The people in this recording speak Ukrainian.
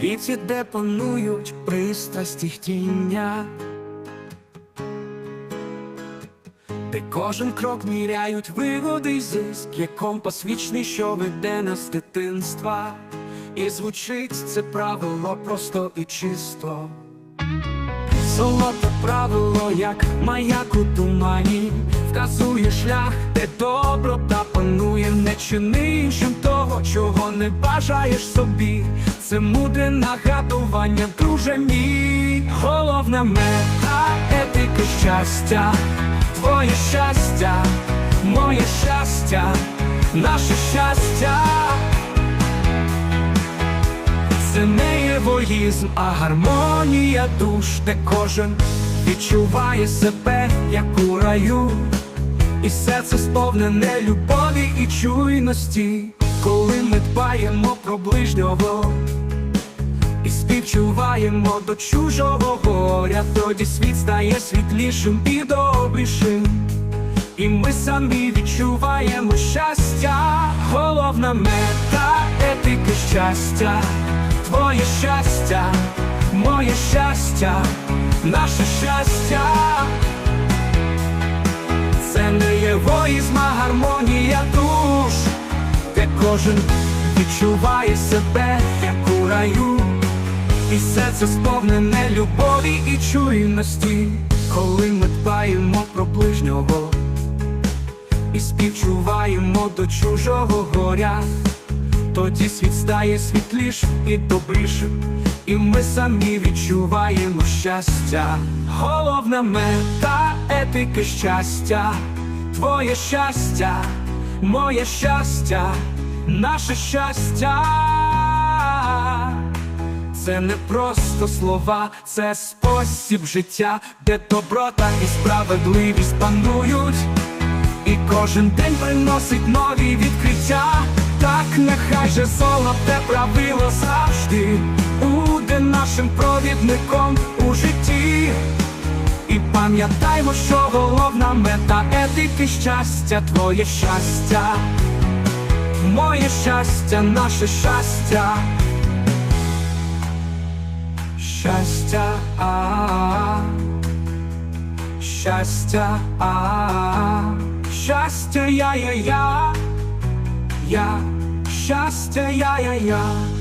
світі, де панують пристрасті й тіння, де кожен крок міряють вигоди й зиск, є компас вічний, що веде нас дитинства, і звучить це правило просто і чисто. Золоте правило, як маяк у тумані, вказує шлях, де доброта панує, не чини іншим чого не бажаєш собі. Це мудре нагадування, друже мій, головна мета, етики щастя, твоє щастя, моє щастя, наше щастя. Це не егоїзм, а гармонія душ, де кожен відчуває себе, як у раю, і серце сповнене любові і чуйності, коли ми дбаємо про ближнього і співчуваємо до чужого горя, тоді світ стає світлішим і добрішим. І ми самі відчуваємо щастя, головна мета етики щастя, твоє щастя, моє щастя, наше щастя. Це не егоїзм, а гармонія кожен відчуває себе, як у раю, і серце сповнене любові і чуйності, коли ми дбаємо про ближнього і співчуваємо до чужого горя, тоді світ стає світлішим і добрішим, і ми самі відчуваємо щастя. Головна мета етики щастя, твоє щастя, моє щастя, наше щастя. Це не просто слова, це спосіб життя, де доброта і справедливість панують. І кожен день приносить нові відкриття, так нехай же золоте правило завжди буде нашим провідником у житті. І пам'ятаймо, що головна мета етики щастя, твоє щастя, моє щастя, наше щастя. Щастя, а щастя, а щастя, я, я, я, я, щастя, я, я, я.